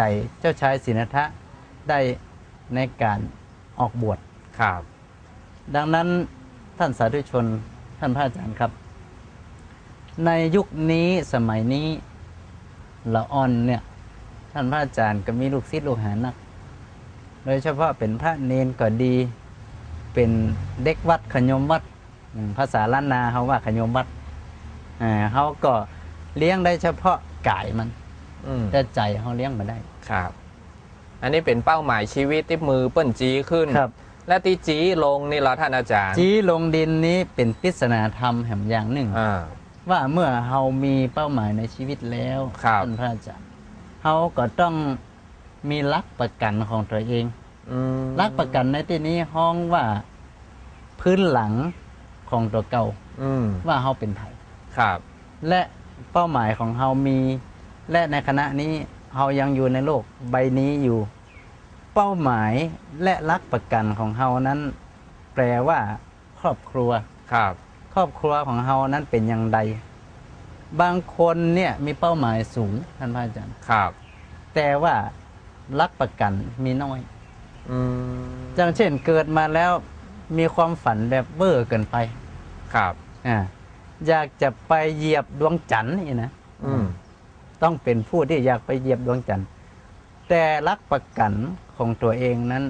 ใจเจ้าชายสินธะได้ในการออกบวชครับ ดังนั้นท่านสาธุชนท่านพระอาจารย์ครับ ในยุคนี้สมัยนี้ละอ่อนเนี่ย ท่านพระอาจารย์ก็มีลูกศิษย์ลูกหานัก โดยเฉพาะเป็นพระเนนก็ดี เป็นเด็กวัดขยมวัดอืมภาษาล้านนาเขาว่าขยมวัดอ่าเขาก็เลี้ยงได้เฉพาะกายมันอืมแต่ใจเขาเลี้ยงมาได้ ครับ อันนี้เป็นเป้าหมายชีวิตที่มือเปิ้นจีขึ้นครับ และที่จีลงนี่เหราท่านอาจารย์จีลงดินนี้เป็นปริศนาธรรมแห่งอย่างหนึ่ง อ่า ว่าเมื่อเรามีเป้าหมายในชีวิตแล้วครับ ท่านพระอาจารย์เราก็ต้องมีลักประกันของตัวเองอืมลักประกันในที่นี้ห้องว่าพื้นหลังของตัวเก่าอืมว่าเราเป็นไผ ครับ และเป้าหมายของเรามี และในคณะนี้ เรายังอยู่ในโลกใบนี้อยู่ เป้าหมายและลักประกันของเรานั้น แปลว่า ครอบครัว ครับ ครอบครัวของเรานั้นเป็นอย่างใด บางคนเนี่ยมีเป้าหมายสูงท่านพระอาจารย์ ครับ แต่ว่ารักประกันมีน้อยอืมอย่างเช่นเกิดมาแล้วมีความฝันแบบเบ้อเกินไป ครับ อ่า อยากจะไปเหยียบดวงจันทร์นี่นะอืม ต้องเป็นผู้ที่อยากไปเหยียบดวงจันทร์แต่รักประกันของตัวเองนั้น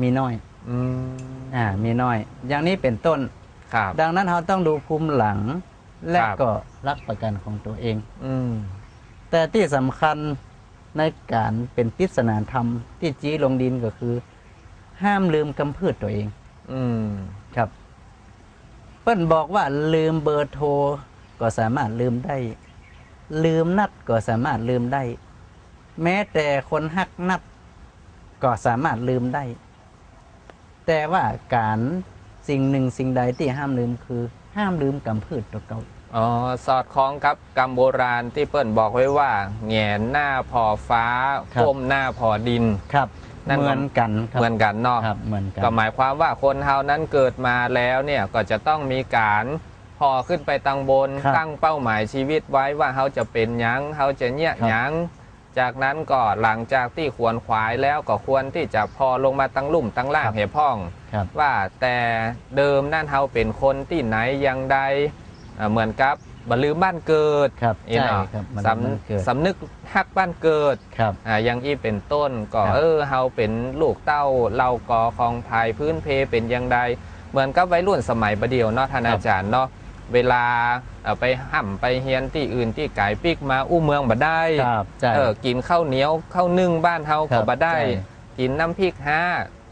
มีน้อยอืมอ่ามีน้อย อย่างนี้เป็นต้น ครับ ดังนั้นเราต้องดูภูมิหลังและครับ ก็รักประกันของตัวเอง อืมแต่ที่สำคัญในการเป็นปริศนาธรรมที่จีลงดินก็คือ ห้ามลืมกำพืชตัวเอง อืมครับ เปิ้นบอกว่าลืมเบอร์โทรก็สามารถลืมได้ ลืมนัดก็สามารถลืมได้ แม้แต่คนฮักนัดก็สามารถลืมได้ แต่ว่าการสิ่งหนึ่งสิ่งใดที่ห้ามลืมคือห้ามลืมกำพืชตัวเก่าอ๋อสอดคล้องครับกรรมโบราณที่เปิ้นบอกไว้ว่าแหงนหน้าพอฟ้าครับก้มหน้าพอดินครับนั่นก็เหมือนกันครับเหมือนกันเนาะครับเหมือนกันก็หมายความว่าคนเฮานั้นเกิดมาแล้วเนี่ยก็จะต้องมีการพ อขึ้นไปตังบนครับ ตั้งเป้าหมายชีวิตไว้ว่าเขาจะเป็นหยังเขาจะเนี่ยครับหยังจากนั้นก็หลังจากที่ควรขวายแล้วก็ควรที่จะพอลงมาตั้งลุ่มตั้งล่างเหพ่อง ครับ ว่าแต่เดิมนั่นเขาเป็นคนที่ไหนอยังใดอ่าเหมือนกับบลืมบ้านเกิดครับอีใช่เนาะครับมันสมันเกิดำสำนึกฮักบ้านเกิด ครับ อ่าอยังอีเป็นต้นก็ครับ เออเฮาเป็นลูกเต้าเรากอของภายพื้นเพเป็นอยังใดเหมือนกับวัยรุ่นสมัยประเดียวเนาะท่านอาจารย์เนาะ เวลาเอ่อไปห่ำไปเฮียนที่อื่นที่ไก่ปิกมาอู้เมืองบ่ได้ครับใช่เออกินข้าวเหนียวข้าวนึ่งบ้านเฮาครัก็บบ่ได้ใช่กินน้ำพริกห้า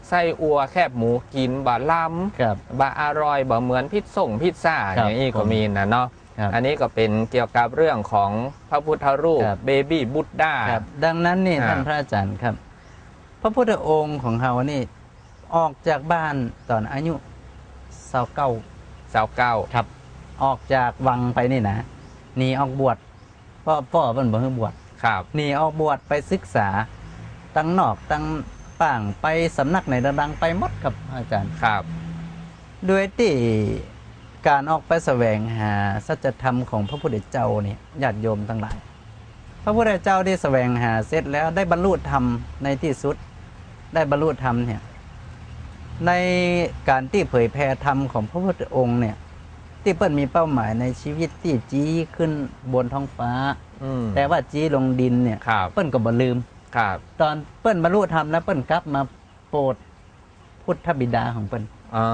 ไส้อัวแคบหมูกินบ่ล้ำครับบะอร่อยบ่เหมือนพิซส่งพิซซ่าคอรับย่างนี้ก็ผมมีนะเนาะครับอันนี้ก็เป็นเกี่ยวกับเรื่องของพระพุทธรูปครับเบบี้บุตดาครับดังนั้นนี่อ่าท่านพระอาจารย์ครับ พระพุทธองค์ของเรานี่ออกจากบ้านตอนอายุสาวเก้าสาวเก้าครับ ออกจากวังไปนี่นะหนีออกบวชพ่อพ่อเพิ่นบ่ให้บวชครับหนีออกบวชไปศึกษาตั้งนอกตั้งป่างไปสำนักไหนดังๆไปหมดครับอาจารย์ครับ ด้วยที่การออกไปแสวงหาสัจธรรมของพระพุทธเจ้าเนี่ยญาติโยมทั้งหลาย พระพุทธเจ้าได้แสวงหาเสร็จแล้วได้บรรลุธรรมในที่สุด ได้บรรลุธรรมเนี่ยในการที่เผยแผ่ธรรมของพระพุทธองค์เนี่ย ที่เปิ้นมีเป้าหมายในชีวิตที่จี้ขึ้นบนท้องฟ้า อืม แต่ว่าจี้ลงดินเนี่ย ครับ เปิ้นก็บ่ลืม ครับตอนเปิ้นบรรลุธรรมแล้วเปิ้นกลับมาโปรดพุทธบิดาของเปิ้นอ๋อ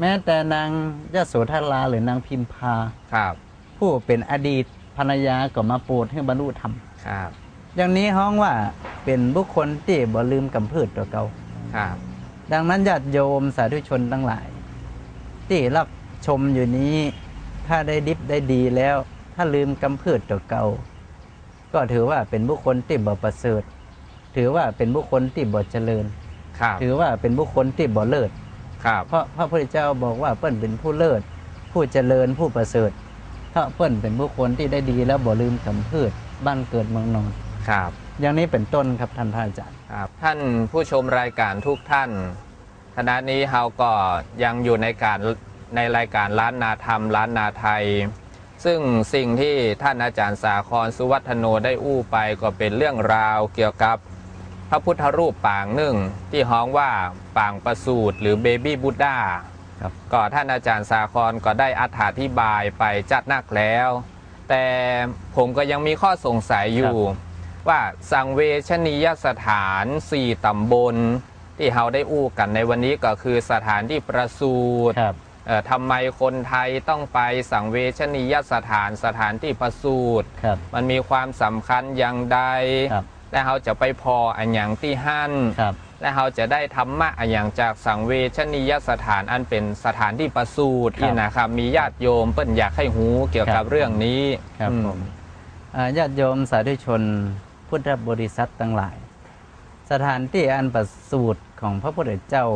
แม้แต่นางยโสธราหรือนางพิมพา ครับ ผู้เป็นอดีตภรรยาก็มาโปรดให้บรรลุธรรม ครับ อย่างนี้ห้องว่าเป็นบุคคลที่บ่ลืมกำพืชตัวเก่า ครับ ดังนั้นญาติโยมสาธุชนทั้งหลาย ที่รับ ชมอยู่นี้ ถ้าได้ดิบได้ดีแล้ว ถ้าลืมกำพืชตัวเก่า ก็ถือว่าเป็นบุคคลที่บ่ประเสริฐ ถือว่าเป็นบุคคลที่บ่เจริญ ครับ ถือว่าเป็นบุคคลที่บ่เลิศ ครับ เพราะพระพุทธเจ้าบอกว่าเปิ้นเป็นผู้เลิศ ผู้เจริญผู้ประเสริฐเพราะเปิ้นเป็นบุคคลที่ได้ดีแล้วบ่ลืมกำพืชบ้านเกิดเมืองนอน ครับ อย่างนี้เป็นต้นครับท่านพระอาจารย์ ครับ ท่านผู้ชมรายการทุกท่านขณะนี้เราก็ยังอยู่ในการ ในรายการล้านนาธรรมล้านนาไทย ซึ่งสิ่งที่ท่านอาจารย์สาครสุวัฒโนได้อู้ไปก็เป็นเรื่องราวเกี่ยวกับพระพุทธรูปปางหนึ่ง ที่ฮ้องว่าปางประสูตรหรือเบบี้บุ d ดาครับก็ท่านอาจารย์สาครก็ได้อธิบายไปจัดนักแล้ว แต่ผมก็ยังมีข้อสงสัยอยู่ ว่าสังเวชนียสถาน4ตำบลที่เราได้อู้กันในวันนี้ก็คือสถานที่ประสูตรครับเอ่อ ทำไมคนไทยต้องไปสังเวชนียสถานสถานที่ประสูตรครับมันมีความสำคัญอย่างใดครับและเราจะไปพออันอย่างที่หั่นครับและเราจะได้ธรรมะอันอย่างจากสังเวชนียสถานอันเป็นสถานที่ประสูตรครับที่นะครับมีญาติโยมเปิ้นอยากให้หูเกี่ยวกับครับเรื่องนี้ครับอืผมอ่าญาติโยมสาธุชนพุทธบริษัททั้งหลาย สถานที่อันประสูติของพระพุทธเจ้า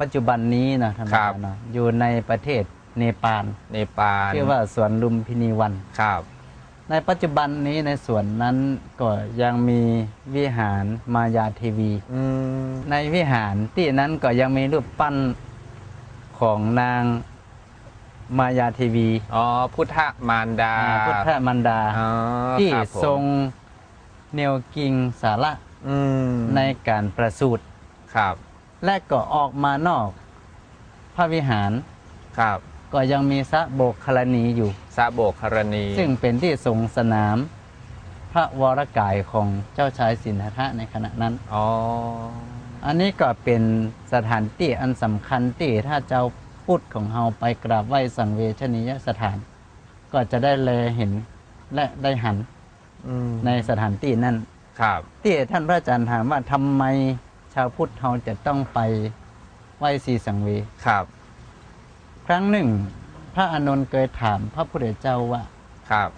ปัจจุบันนี้นะท่านผู้ชมเนาะอยู่ในประเทศเนปาลเนปาลชื่อว่าสวนลุมพินีวัน ครับในปัจจุบันนี้ในสวนนั้นก็ยังมีวิหารมายาเทวี อืมในวิหารที่นั้นก็ยังมีรูปปั้นของนางมายาเทวีอ๋อพุทธมารดาอ่าพุทธมันดา อ๋อที่ครับผมทรงแนวกิ่งสาระอืมในการประสูติครับ และก็ออกมานอกพระวิหาร ครับก็ยังมีสระโบกคลณีอยู่ซาโบกคารณี ซึ่งเป็นที่ทรงสนาม พระวรกายของเจ้าชายสินธะในขณะนั้น อ๋อ อันนี้ก็เป็นสถานที่อันสำคัญที่ถ้าเจ้าพุทธของเราไปกราบไหว้สังเวชนียสถาน ก็จะได้แลเห็นและได้หันอืมในสถานที่นั้น ครับ ที่ท่านพระอาจารย์ถามว่าทำไม ชาวพุทธเราจะต้องไปไหว้สีสังเวยครับ ครั้งหนึ่ง พระอานนท์เคยถามพระพุทธเจ้าว่า ครับ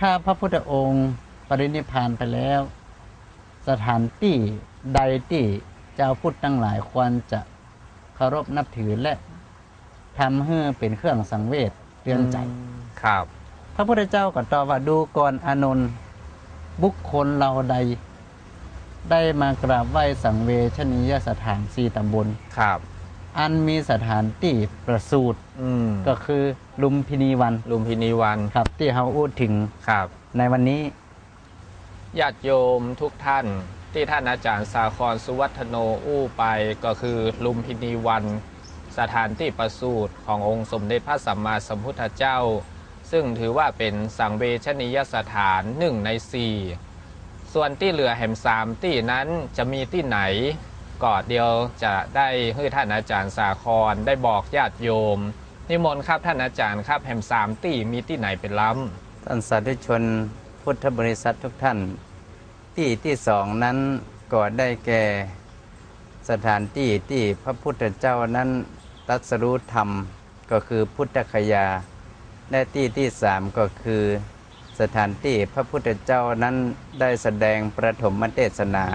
ถ้าพระพุทธองค์ปรินิพพานไปแล้ว สถานที่ใดที่เจ้าพุทธทั้งหลายควรจะเคารพนับถือและทำให้เป็นเครื่องสังเวชเตือนใจ ครับ พระพุทธเจ้าก็ตอบว่าดูก่อนอานนท์บุคคลเราใด ได้มากราบไหว้สังเวชนียสถานสีตำบล ครับ อันมีสถานที่ประสูติอืมก็คือลุมพินีวันลุมพินีวันครับ ที่เราพูดถึงครับในวันนี้ ญาติโยมทุกท่านที่ท่านอาจารย์สาครสุวัฒโนอู้ไปก็คือลุมพินีวัน สถานที่ประสูติขององค์สมเด็จพระสัมมาสัมพุทธเจ้า ซึ่งถือว่าเป็นสังเวชนียสถานหนึ่งในสี่ ส่วนที่เหลือแห่มสามที่นั้นจะมีที่ไหนก็เดียวจะได้ให้ท่านอาจารย์สาครได้บอกญาติโยม นิมนต์ครับท่านอาจารย์ครับแห่มสามที่มีที่ไหนเป็นล้ท่านสาธุชนพุทธบริษัททุกท่าน ที่ที่สองนั้นก็ได้แก่สถานที่ที่พระพุทธเจ้านั้นตรัสรู้ธรรมก็คือพุทธคยาและที่ที่สามก็คือ สถานที่พระพุทธเจ้านั้นได้แสดงประถมเทศนา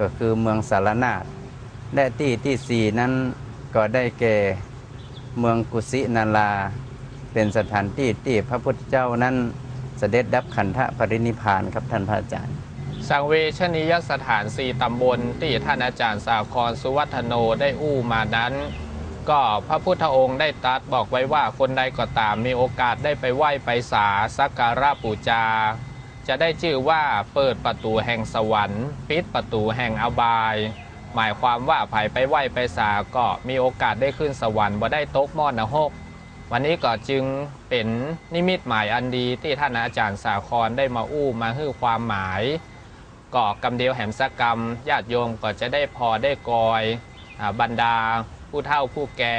ก็คือเมืองสารนาถและที่ที่สี่นั้นก็ได้แก่เมืองกุสินาราเป็นสถานที่ที่พระพุทธเจ้านั้นเสด็จดับขันธปรินิพานครับท่านพระอาจารย์ สังเวชนียสถานสี่ตำบลที่ท่านอาจารย์สาครสุวัฒโนได้อู้มานั้น ก็พระพุทธองค์ได้ตรัสบอกไว้ว่าคนใดก็ตามมีโอกาสได้ไปไหว้ไปสาสักการะปูจา จะได้ชื่อว่าเปิดประตูแห่งสวรรค์ ปิดประตูแห่งอบาย หมายความว่าภายไปไหว้ไปสาก็มีโอกาสได้ขึ้นสวรรค์บ่ได้ตกมอดนรกวันนี้ก็จึงเป็นนิมิตหมายอันดีที่ท่านอาจารย์สาครได้มาอู้มาฮื้อความหมายก่อกำเดียวแหมสกรรมญาติโยมก็จะได้พอได้กอยอบรรดา ผู้เฒ่าผู้แก่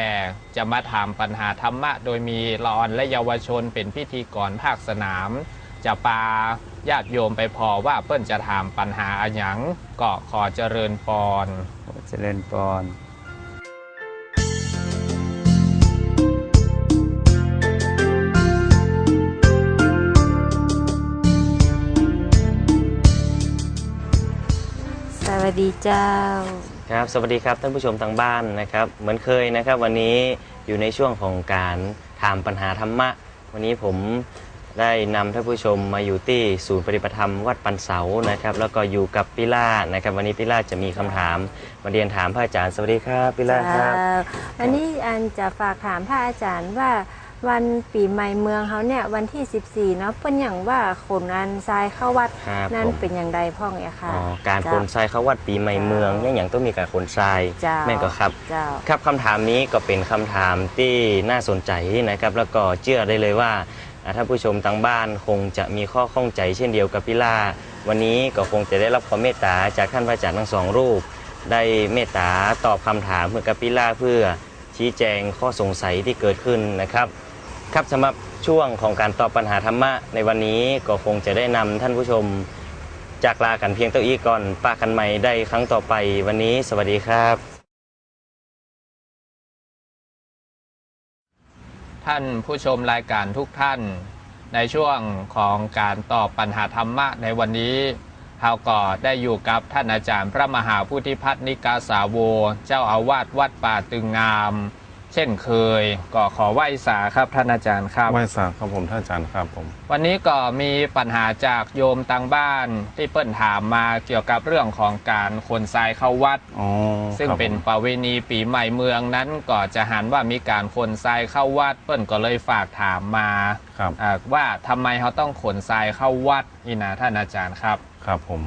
จะมาถามปัญหาธรรมะ โดยมีละออนและเยาวชนเป็นพิธีกรภาคสนาม จะปาญาติโยมไปพอว่าเปิ้นจะถามปัญหาอะหยังก็ขอเจริญปอนเจริญปอนสวัสดีเจ้า ครับสวัสดีครับท่านผู้ชมทางบ้านนะครับ เหมือนเคยนะครับ วันนี้อยู่ในช่วงของการถามปัญหาธรรมะ วันนี้ผมได้นำท่านผู้ชมมาอยู่ที่ศูนย์ปฏิบัติธรรมวัดปันเสานะครับ แล้วก็อยู่กับปิล่านะครับ วันนี้ปิล่าจะมีคำถามมาเรียนถามพระอาจารย์สวัสดีครับปิล่าครับ วันนี้อันจะฝากถามพระอาจารย์ว่า วันปีใหม่เมืองเขาเนี่ยวันที่ 14เนาะเปิ้นอย่างว่าขนอันทรายเข้าวัดครับนั่นผม เป็นอย่างใดพ่องเนี่ยค่ะ อ๋อการเจ้ขนทรายเข้าวัดปีใหม่เมืองเนี่ยอย่างต้องมีการขนทรายเจ้า แม่นก็ครับ เจ้า ครับคำถามนี้ก็เป็นคำถามที่น่าสนใจนะครับ แล้วก็เชื่อได้เลยว่าอ่าท่านผู้ชมทางบ้านคงจะมีข้อข้องใจเช่นเดียวกับพี่ล่าวันนี้ก็คงจะได้รับความเมตตาจากท่านพระอาจารย์ทั้งสองรูป ได้เมตตาตอบคำถามเพื่อกับพี่ล่าเพื่อชี้แจงข้อสงสัยที่เกิดขึ้นนะครับ ครับสำหรับช่วงของการตอบปัญหาธรรมะในวันนี้ก็คงจะได้นำท่านผู้ชม จากลากันเพียงเท่าอี้ก่อนปากันใหม่ได้ครั้งต่อไปวันนี้ สวัสดีครับ ท่านผู้ชมรายการทุกท่าน ในช่วงของการตอบปัญหาธรรมะในวันนี้เราก็ได้อยู่กับท่านอาจารย์ พระมหาพุทธิพัฒนิกาสาโว เจ้าอาวาสวัดป่าตึงงาม เช่นเคยก็ขอไหว้สาครับท่านอาจารย์ครับ ไหว้สาครับผมท่านอาจารย์ครับผม วันนี้ก็มีปัญหาจากโยมต่างบ้านที่เปิ้นถามมาเกี่ยวกับเรื่องของการขนทรายเข้าวัด อ๋อซึ่งครับเป็นผมประเวณีปีใหม่เมืองนั้นก็จะหันว่ามีการขนทรายเข้าวัด เปิ้นก็เลยฝากถามมาครับอ่าว่าทำไมเขาต้องขนทรายเข้าวัดนี่นะท่านอาจารย์ครับ ครับผม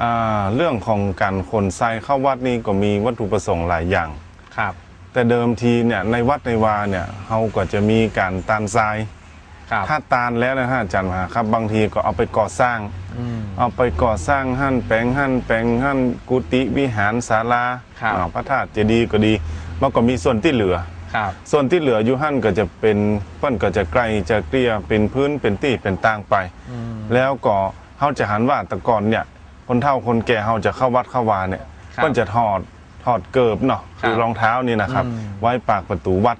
อ่าเรื่องของการขนทรายเข้าวัดนี่ก็มีวัตถุประสงค์หลายอย่าง ครับ แต่เดิมทีเนี่ยในวัดในวาเนี่ยเขาก็จะมีการตานทราย ครับ ถ้าตานแล้วนะฮะอาจารย์มหาครับบางทีก็เอาไปก่อสร้าง อืม เอาไปก่อสร้างหั่นแปลงหั่นแปลงหั่นกุฏิวิหารศาลาครับ อ่าพระธาตุเจดีย์ก็ดีมันก็มีส่วนที่เหลือ ครับ ส่วนที่เหลืออยู่หั่นก็จะเป็นเพิ่นก็จะไกลจะเกลี่ยเป็นพื้นเป็นตี้เป็นต่างไป อืม แล้วก็เขาจะหันว่าแต่ก่อนเนี่ยคนเฒ่าคนแก่เขาจะเข้าวัดเข้าวาเนี่ยครับก็จะถอด ถอดเกิบเนาะครับคือรองเท้านี่นะครับอืมไว้ปากประตูวัด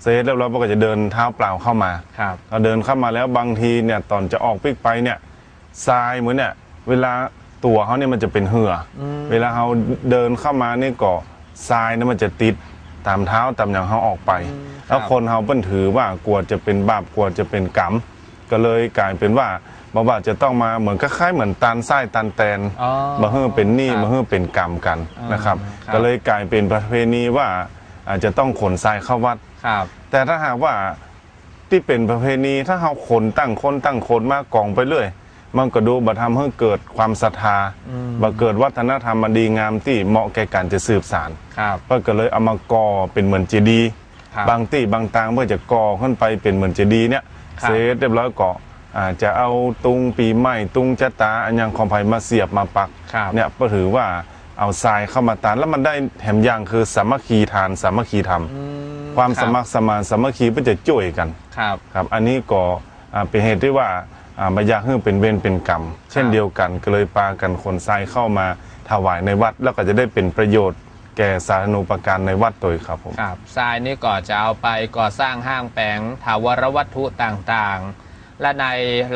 เสร็จเรียบร้อยก็จะเดินเท้าเปล่าเข้ามาครับเราเดินเข้ามาแล้วบางทีเนี่ยตอนจะออกปิกไปเนี่ยทรายเหมือนเนี่ยเวลาตัวเขาเนี่ยมันจะเป็นเหืออมเวลาเขาเดินเข้ามาเนี่ยก็ทรายเนี่ยมันจะติดตามเท้าตามอย่างเขาออกไปอืมแล้วครับคนเขาเปิ้นถือว่ากลัวจะเป็นบาปกลัวจะเป็นกรรมก็เลยกลายเป็นว่า บาบาจะต้องมาเหมือนคล้ายๆเหมือนตานไส้ตานแตนอ๋อมาเฮือเป็นหนี้ครับมาเฮือเป็นกรรมกันอ่านนะครับ ครับ ก็เลยกลายเป็นประเพณีว่าอาจจะต้องขนทรายเข้าวัด ครับ แต่ถ้าหากว่าที่เป็นประเพณีถ้าเราขนตั้งคนตั้งคนมากองไปเรื่อย มันก็ดูบัทำให้เกิดความศรัทธาอืมบัเกิดวัฒนธรรมอันดีงามที่เหมาะแก่การจะสืบสานครับก็เลยเอามากอเป็นเหมือนเจดีย์ครับบางที่บางตางเพื่อจะก่อขึ้นไปเป็นเหมือนเจดีย์เนี่ยครับ เสร็จเรียบร้อยก็อาจจะเอาตุงปีใหม่ตุงจตาอันยังของไผ่มาเสียบมาปักครับเนี่ยก็ถือว่าเอาทรายเข้ามาตานแล้วมันได้แถมอย่างคือสามัคคีทานสามัคคีธรรมอืความรับสมัครสมานสามัคคีเพื่อจะช่วยกันครับครับ อันนี้ก็อ่าเป็นเหตุที่ว่าอ่าบายากให้เป็นเวรเป็นกรรม เช่นเดียวกันก็เลยปากันคนทรายเข้ามาถวายในวัดแล้วก็จะได้เป็นประโยชน์แก่สาธารณูปการในวัดโดยครับผมครับทรายนี่ก็จะเอาไปก่อสร้างห้างแปลงถาวรวัตถุต่างๆ และใน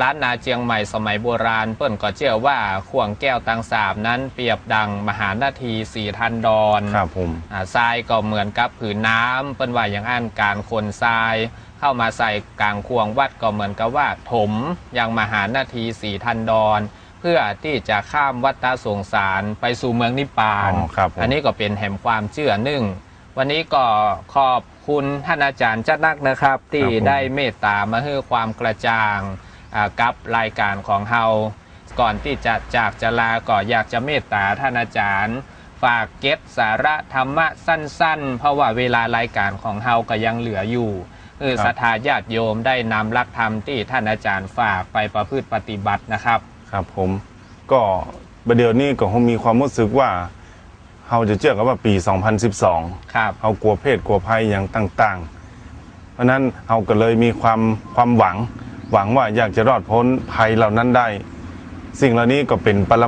ร้านนาเจียงใหม่สมัยโบราณ เปิ้นก็เชื่อว่าข่วงแก้วตังสามนั้นเปรียบดังมหานาทีสี่ทันดอนครับผมอ่าทรายก็เหมือนกับผืนน้ำเปิ้นว่าอย่างอันการขนทราย เข้ามาใส่กลางควงวัดก็เหมือนกับว่าถมยังมหานาทีสี่ทันดอนเพื่อที่จะข้ามวัฏฏะสงสารไปสู่เมืองนิพพานอ๋อครับผมอันนี้ก็เป็นแห่งความเชื่อหนึ่ง วันนี้ก็ขอบ คุณท่านอาจารย์จัดนักนะครับ ที่ได้เมตตามาให้ความกระจ่างอ่ากับรายการของเฮาก่อนที่จะจากจะลาก็อยากจะเมตตาท่านอาจารย์ ฝากเก็ตสาระธรรมะสั้น ๆ เพราะว่าเวลารายการของเฮาก็ยังเหลืออยู่คือศรัทธาญาติโยมได้นำหลักธรรมที่ท่านอาจารย์ฝากไปประพฤติปฏิบัตินะครับ ครับผมก็ประเดี๋ยวนี้ก็คงมีความรู้สึกว่า เราจะเชื่อกันว่าปี 2012ครับเรากลัวเพศกลัวภัยอย่างต่าง ๆ เพราะฉะนั้นเราก็เลยมีความความหวัง หวังว่าอยากจะรอดพ้นภัยเหล่านั้นได้ สิ่งเหล่านี้ก็เป็นปร